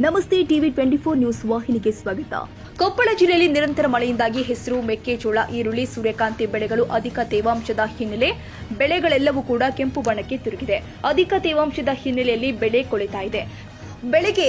ನಮಸ್ತೆ TV twenty four news ವಾಹಿನಿಗೆ ಸ್ವಾಗತ. ಕೊಪ್ಪಳ ಜಿಲ್ಲೆಯಲ್ಲಿ ನಿರಂತರ ಮಳೆಯಿಂದಾಗಿ ಹೆಸರು ಮೆಕ್ಕೆಜೋಳ, ಈರುಳ್ಳಿ, ಸೂರ್ಯಕಾಂತಿ ಬೆಳೆಗಳು ಅಧಿಕ ತೇವಾಂಶದ ಹಿನ್ನೆಲೆ ಬೆಳೆಗಳೆಲ್ಲವೂ ಕೂಡ ಕೆಂಪು ಬಣ್ಣಕ್ಕೆ ತಿರುಗಿದೆ. ಅಧಿಕ ತೇವಾಂಶದ ಹಿನ್ನೆಲೆಯಲ್ಲಿ ಬೆಳೆ ಕೊಳಿತಾ ಇದೆ. ಬೆಳೆಗೆ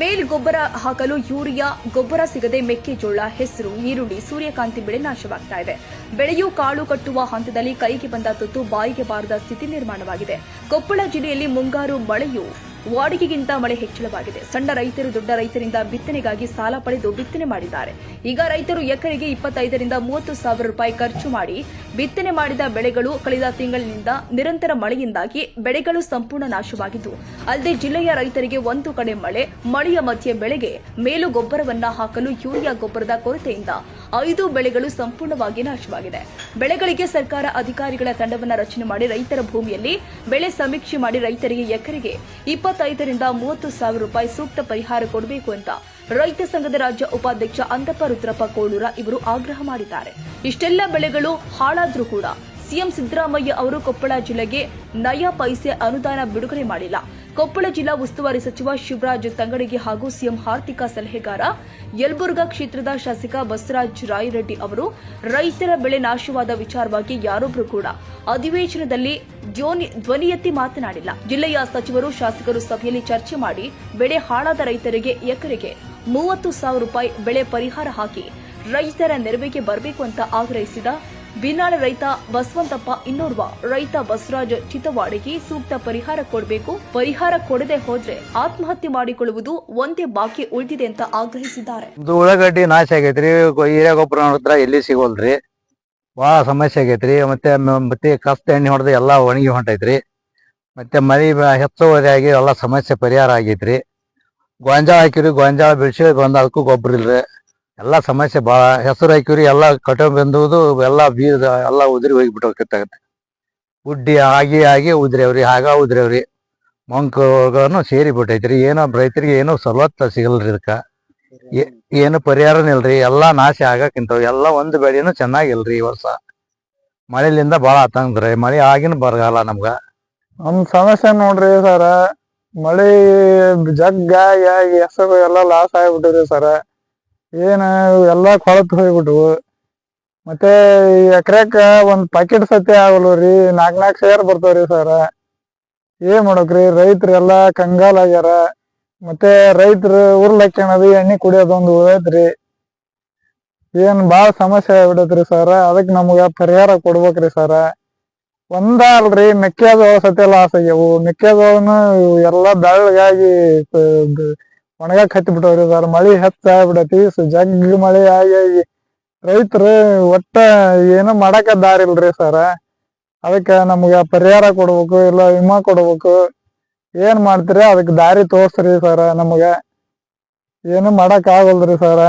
ಮೇಲ್ ಗೊಬ್ಬರ ಹಾಕಲು ಯೂರಿಯಾ, ಗೊಬ್ಬರ ಸಿಗದೆ ಮೆಕ್ಕೆಜೋಳ, ಹೆಸರು, ಈರುಳ್ಳಿ, ಸೂರ್ಯಕಾಂತಿ ಬೆಳೆ ನಾಶವಾಗ್ತಾ ಇದೆ. ಬೆಳೆಯು ಕಾಳು ಕಟ್ಟುವ ಹಂತದಲ್ಲಿ ಕೈಗೆ ಬಂದ ತುತ್ತು ಬಾಯಿಗೆ ಬಾರದ ಸ್ಥಿತಿ ನಿರ್ಮಾಣವಾಗಿದೆ. ಕೊಪ್ಪಳ ಜಿಲ್ಲೆಯಲ್ಲಿ ಮುಂಗಾರು ಮಳೆಯು ವಾಡಿಕೆಗಿಂತ ಮಳೆ ಹೆಚ್ಚಳವಾಗಿದೆ. ಸಣ್ಣ ರೈತರು ದೊಡ್ಡ ರೈತರಿಂದ ಬಿತ್ತನೆಗಾಗಿ ಸಾಲ ಪಡೆದು ಬಿತ್ತನೆ ಮಾಡಿದ್ದಾರೆ. ಈಗ ರೈತರು ಎಕರೆಗೆ ಇಪ್ಪತ್ತೈದರಿಂದ ಮೂವತ್ತು ಸಾವಿರ ರೂಪಾಯಿ ಖರ್ಚು ಮಾಡಿ ಬಿತ್ತನೆ ಮಾಡಿದ ಬೆಳೆಗಳು ಕಳೆದ ತಿಂಗಳಿನಿಂದ ನಿರಂತರ ಮಳೆಯಿಂದಾಗಿ ಬೆಳೆಗಳು ಸಂಪೂರ್ಣ ನಾಶವಾಗಿದ್ದು, ಅಲ್ಲದೆ ಜಿಲ್ಲೆಯ ರೈತರಿಗೆ ಒಂದು ಕಡೆ ಮಳೆ, ಮಳೆಯ ಮಧ್ಯೆ ಬೆಳೆಗೆ ಮೇಲು ಗೊಬ್ಬರವನ್ನ ಹಾಕಲು ಯೂರಿಯಾ ಗೊಬ್ಬರದ ಕೊರತೆಯಿಂದ ಐದು ಬೆಳೆಗಳು ಸಂಪೂರ್ಣವಾಗಿ ನಾಶವಾಗಿದೆ. ಬೆಳೆಗಳಿಗೆ ಸರ್ಕಾರ ಅಧಿಕಾರಿಗಳ ತಂಡವನ್ನು ರಚನೆ ಮಾಡಿ ರೈತರ ಭೂಮಿಯಲ್ಲಿ ಬೆಳೆ ಸಮೀಕ್ಷೆ ಮಾಡಿ ರೈತರಿಗೆ ಎಕರೆಗೆ ಇಪ್ಪತ್ತೈದರಿಂದ ಮೂವತ್ತು ಸಾವಿರ ರೂಪಾಯಿ ಸೂಕ್ತ ಪರಿಹಾರ ಕೊಡಬೇಕು ಅಂತ ರೈತ ಸಂಘದ ರಾಜ್ಯ ಉಪಾಧ್ಯಕ್ಷ ಅಂತಪ್ಪ ರುದ್ರಪ್ಪ ಕೋಳೂರ ಇವರು ಆಗ್ರಹ ಮಾಡಿದ್ದಾರೆ. ಇಷ್ಟೆಲ್ಲ ಬೆಳೆಗಳು ಹಾಳಾದ್ರೂ ಕೂಡ ಸಿಎಂ ಸಿದ್ದರಾಮಯ್ಯ ಅವರು ಕೊಪ್ಪಳ ಜಿಲ್ಲೆಗೆ ನಯ ಪೈಸೆ ಅನುದಾನ ಬಿಡುಗಡೆ ಮಾಡಿಲ್ಲ. ಕೊಪ್ಪಳ ಜಿಲ್ಲಾ ಉಸ್ತುವಾರಿ ಸಚಿವ ಶಿವರಾಜ್ ತಂಗಡಿಗೆ ಹಾಗೂ ಸಿಎಂ ಆರ್ಥಿಕ ಸಲಹೆಗಾರ ಯಲಬುರ್ಗಾ ಕ್ಷೇತ್ರದ ಶಾಸಕ ಬಸವರಾಜ್ ರಾಯರೆಡ್ಡಿ ಅವರು ರೈತರ ಬೆಳೆ ನಾಶವಾದ ವಿಚಾರವಾಗಿ ಯಾರೊಬ್ಬರು ಕೂಡ ಅಧಿವೇಶನದಲ್ಲಿ ಧ್ವನಿ ಎತ್ತಿ ಮಾತನಾಡಿಲ್ಲ. ಜಿಲ್ಲೆಯ ಸಚಿವರು ಶಾಸಕರು ಸಭೆಯಲ್ಲಿ ಚರ್ಚೆ ಮಾಡಿ ಬೆಳೆ ಹಾಳಾದ ರೈತರಿಗೆ ಎಕರೆಗೆ ಮೂವತ್ತು ಸಾವಿರ ರೂಪಾಯಿ ಬೆಳೆ ಪರಿಹಾರ ಹಾಕಿ ರೈತರ ನೆರವಿಗೆ ಬರಬೇಕು ಅಂತ ಆಗ್ರಹಿಸಿದ ಬಿನಾಳ ರೈತ ಬಸವಂತಪ್ಪ ಇನ್ನೋರ್ವ. ರೈತ ಬಸವರಾಜ್ ಚಿತವಾಡಿಗೆ ಸೂಕ್ತ ಪರಿಹಾರ ಕೊಡಬೇಕು. ಪರಿಹಾರ ಕೊಡದೆ ಹೋದ್ರೆ ಆತ್ಮಹತ್ಯೆ ಮಾಡಿಕೊಳ್ಳುವುದು ಒಂದೇ ಬಾಕಿ ಉಳಿದಿದೆ ಅಂತ ಆಗ್ರಹಿಸಿದ್ದಾರೆ. ಉಳ್ಳಾಗಡ್ಡಿ ನಾಶ ಆಗೈತ್ರಿ. ಹಿರಿಯ ಗೊಬ್ಬರ ನೋಡಿದ್ರ ಎಲ್ಲಿ ಸಿಗೋಲ್ರಿ? ಬಹಳ ಸಮಸ್ಯೆ ಆಗೈತ್ರಿ. ಮತ್ತೆ ಮತ್ತೆ ಕಸ್ತ ಎಣ್ಣೆ ಹೊಡೆದು ಎಲ್ಲಾ ಒಣಗಿ ಹೊಂಟೈತ್ರಿ. ಮತ್ತೆ ಮರಿ ಹೆಚ್ಚುವರಿ ಆಗಿ ಎಲ್ಲಾ ಸಮಸ್ಯೆ ಪರಿಹಾರ ಆಗೈತ್ರಿ. ಗೊಂಜಾಳ ಹಾಕಿರಿ. ಗೊಂಜಾಳ ಬೆಳ್ಸಿ ಅದಕ್ಕೂ ಗೊಬ್ಬರ ಇಲ್ರಿ. ಎಲ್ಲಾ ಸಮಸ್ಯೆ ಭಾಳ ಹೆಸರು ಹಾಕಿವ್ರಿ, ಎಲ್ಲ ಕಟೋ ಬಂದುವುದು ಎಲ್ಲ ಬೀದ ಎಲ್ಲ ಉದುರಿ ಹೋಗಿಬಿಟ್ಟು ಉಡ್ಡಿ ಆಗಿ ಆಗಿ ಉದ್ರೇವ್ರಿ ಆಗ ಉದ್ರೇವ್ರಿ ಮಂಕನು ಸೇರಿ ಬಿಟ್ಟೈತ್ರಿ ಏನೋ ರೈತರಿಗೆ ಏನೋ ಸಿಗಲ್ಲ ಸಿಗಲ್ರಿ ಇದಕ್ಕ. ಏನು ಪರಿಹಾರನೇ ಇಲ್ರಿ, ಎಲ್ಲಾ ನಾಶ ಆಗಕ್ಕಿಂತವು ಎಲ್ಲ ಒಂದು ಬೆಳೆನೂ ಚೆನ್ನಾಗಿಲ್ರಿ ಈ ವರ್ಷ. ಮಳೆಲಿಂದ ಭಾಳ ಆತಂದ್ರಿ ಮಳೆ ಆಗಿನ ಬರಗಾಲ ನಮ್ಗೆ. ನಮ್ಮ ಸಮಸ್ಯೆ ನೋಡ್ರಿ ಸರ, ಮಳೆ ಜಗ್ಗಾಗಿ ಹೆಸರು ಎಲ್ಲ ಲಾಸ್ ಆಗ್ಬಿಟ್ಟಿವ್ರಿ ಸರ. ಏನ, ಎಲ್ಲಾ ಕೊಳತ್ ಹೋಗ್ಬಿಟ್ವು. ಮತ್ತೆ ಎಕರೆಕ ಒಂದ್ ಪಾಕೆಟ್ ಸತ್ಯ ಆಗಲ್ವ್ರಿ ನಾಕ್ ನಾಕ್ ಶೇರ್ ಬರ್ತಾವ್ರಿ ಸರ ಏನ್ ಮಾಡ್ಬೇಕ್ರಿ ರೈತರು ಎಲ್ಲಾ ಕಂಗಾಲ್ ಆಗ್ಯಾರ. ಮತ್ತೆ ರೈತರು ಉರ್ಲಕ್ಕಣದು ಎಣ್ಣೆ ಕುಡಿಯೋದೊಂದು ಉಳೈತ್ರಿ ಏನ್ ಬಾಳ ಸಮಸ್ಯೆ ಆಗ್ಬಿಡತ್ರಿ ಸರ ಅದಕ್ ನಮ್ಗ ಪರಿಹಾರ ಕೊಡ್ಬೇಕ್ರಿ ಸರ ಒಂದ ಅಲ್ರಿ, ಮೆಕ್ಕೆಜೋಳ ಸತ್ಯ ಲಾಸ್ ಆಗ್ಯಾವು. ಮೆಕ್ಕೆಜೋಳನು ಎಲ್ಲಾ ಬೆಳ್ಳಗಾಗಿ ಒಣಗಾಕ್ ಹತ್ತಿ ಬಿಟ್ಟವ್ರಿ ಸರ್ ಮಳಿ ಹೆಚ್ಚ ಆಗ್ಬಿಡತಿ ಸ- ಜಗ್ಗ್ ಮಳಿ ಆಗಿ ಆಗಿ ರೈತರು ಒಟ್ಟ ಏನು ಮಾಡಾಕ ದಾರಿ ಇಲ್ರಿ ಸರ. ಅದಕ್ಕೆ ನಮ್ಗ ಪರಿಹಾರ ಕೊಡ್ಬೇಕು, ಇಲ್ಲ ವಿಮಾ ಕೊಡ್ಬೇಕು. ಏನ್ ಮಾಡ್ತೀರಿ? ಅದಕ್ಕೆ ದಾರಿ ತೋರ್ಸ್ರಿ ಸರ ನಮ್ಗ. ಏನು ಮಾಡಕ್ ಆಗಲ್ರಿ ಸರ.